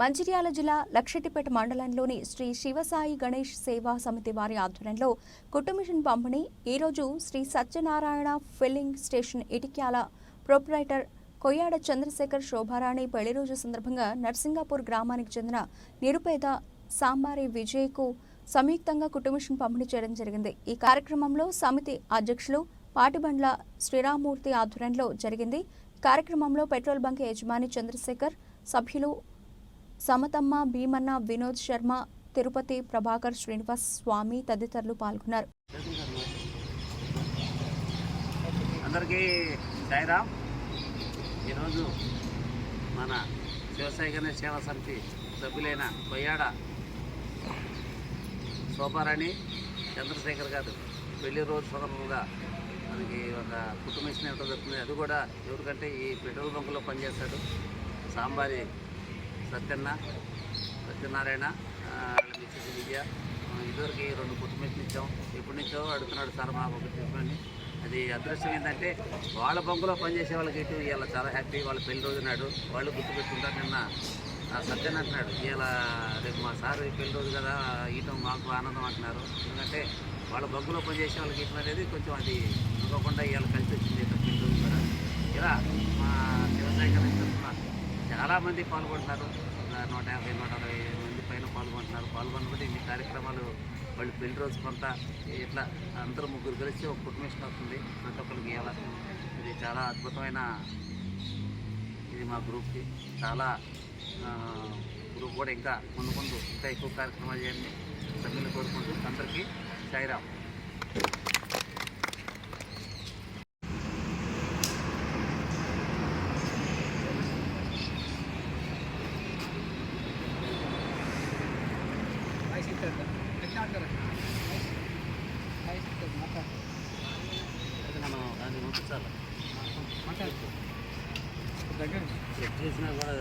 మంచిర్యాల జిల్లా లక్షటిపేట మండలంలోని శ్రీ శివసాయి గణేష్ సేవా సమితి వారి ఆధ్వర్యంలో కుటుంబిషన్ పంపిణీ. ఈరోజు Shri Satyanarayana filling station Itikyala proprietor Koyyada Chandrashekar Shobharani పెళ్ళి రోజు సందర్భంగా నర్సింగాపూర్ గ్రామానికి చెందిన నిరుపేద సాంబారి విజయ్కు సంయుక్తంగా కుటుంబిషన్ పంపిణీ చేయడం జరిగింది. ఈ కార్యక్రమంలో సమితి అధ్యక్షులు పాటిబండ్ల శ్రీరామూర్తి ఆధ్వర్యంలో జరిగింది. కార్యక్రమంలో పెట్రోల్ బంక్ యజమాని చంద్రశేఖర్ సభ్యులు సమతమ్మ భీమన్న వినోద్ శర్మ తిరుపతి ప్రభాకర్ శ్రీనివాస్ స్వామి తదితరులు పాల్గొన్నారు. అందరికీ సాయిరామ్ ఈరోజు మన వ్యవసాయ గణేష్ సేవా సమితి సభ్యులైన కొయ్యాడ శోభారాణి చంద్రశేఖర్ గారు పెళ్ళి రోజు సందర్భంగా మనకి ఒక కుటుంబ స్నేహితులు జరుగుతుంది అది కూడా ఎవరికంటే ఈ పెట్రోల్ బంకులో పనిచేస్తాడు. సాంబారి సత్యన్న సత్యనారాయణ మిస్సెస్ విద్య ఇదివరకు రెండు కుటుంబం ఇచ్చాం. ఎప్పటి నుంచో అడుగుతున్నాడు సార్ మాకు ఒక చెప్పండి. అది అదృష్టం ఏంటంటే వాళ్ళ బంకులో పనిచేసే వాళ్ళకి ఇటు ఇవాళ చాలా హ్యాపీ. వాళ్ళ పెళ్ళి రోజు నాడు వాళ్ళు గుర్తుపెట్టుకుంటారు. నిన్న ఆ సత్యన్ అంటున్నాడు ఇలా రేపు మా సార్ పెళ్ళి రోజు కదా ఇయటం మాకు ఆనందం అంటున్నారు. ఎందుకంటే వాళ్ళ బంకులో పనిచేసే వాళ్ళకి ఇయటం అనేది కొంచెం అది అనుకోకుండా ఇవాళ కలిసి వచ్చింది. పెళ్ళి రోజు కూడా. ఇలా మా వ్యవసాయ చాలామంది పాల్గొంటున్నారు. నూట యాభై నూట అరవై మంది పైన పాల్గొంటున్నారు. పాల్గొనబట్టి ఇన్ని కార్యక్రమాలు వాళ్ళు పెళ్ళి రోజు కొంత ఇట్లా అందరూ ముగ్గురు కలిసి ఒక కుటుంబేషన్ అవుతుంది ప్రతి ఒక్కరికి ఇవాళ ఇది చాలా అద్భుతమైన ఇది మా గ్రూప్కి. చాలా గ్రూప్ కూడా ఇంకా ముందు ముందు ఇంకా ఎక్కువ కార్యక్రమాలు చేయండి. సభ్యులు కోరుకుంటూ అందరికీ సాయిరామ్ అయితే మనం దగ్గర చెక్ చేసినా కూడా